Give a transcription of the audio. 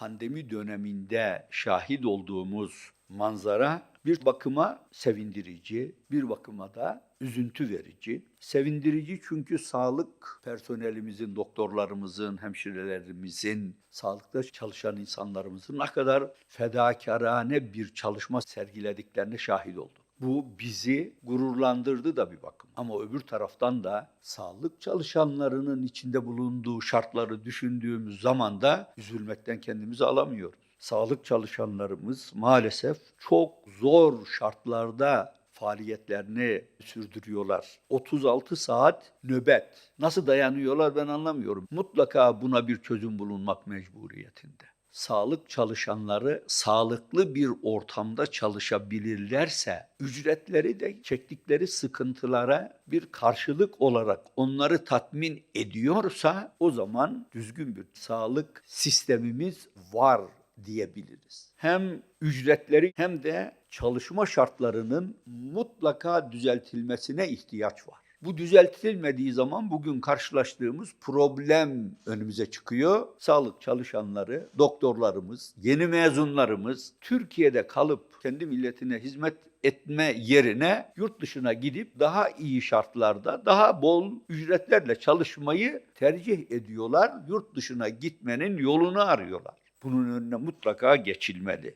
pandemi döneminde şahit olduğumuz manzara bir bakıma sevindirici, bir bakıma da üzüntü verici. Sevindirici çünkü sağlık personelimizin, doktorlarımızın, hemşirelerimizin, sağlıkta çalışan insanlarımızın ne kadar fedakarane bir çalışma sergilediklerine şahit olduk. Bu bizi gururlandırdı da bir bakım. Ama öbür taraftan da sağlık çalışanlarının içinde bulunduğu şartları düşündüğümüz zaman da üzülmekten kendimizi alamıyoruz. Sağlık çalışanlarımız maalesef çok zor şartlarda faaliyetlerini sürdürüyorlar. 36 saat nöbet. Nasıl dayanıyorlar ben anlamıyorum. Mutlaka buna bir çözüm bulunmak mecburiyetinde. Sağlık çalışanları sağlıklı bir ortamda çalışabilirlerse ücretleri de çektikleri sıkıntılara bir karşılık olarak onları tatmin ediyorsa o zaman düzgün bir sağlık sistemimiz var diyebiliriz. Hem ücretleri hem de çalışma şartlarının mutlaka düzeltilmesine ihtiyaç var. Bu düzeltilmediği zaman bugün karşılaştığımız problem önümüze çıkıyor. Sağlık çalışanları, doktorlarımız, yeni mezunlarımız Türkiye'de kalıp kendi milletine hizmet etme yerine yurt dışına gidip daha iyi şartlarda, daha bol ücretlerle çalışmayı tercih ediyorlar. Yurt dışına gitmenin yolunu arıyorlar. Bunun önüne mutlaka geçilmeli.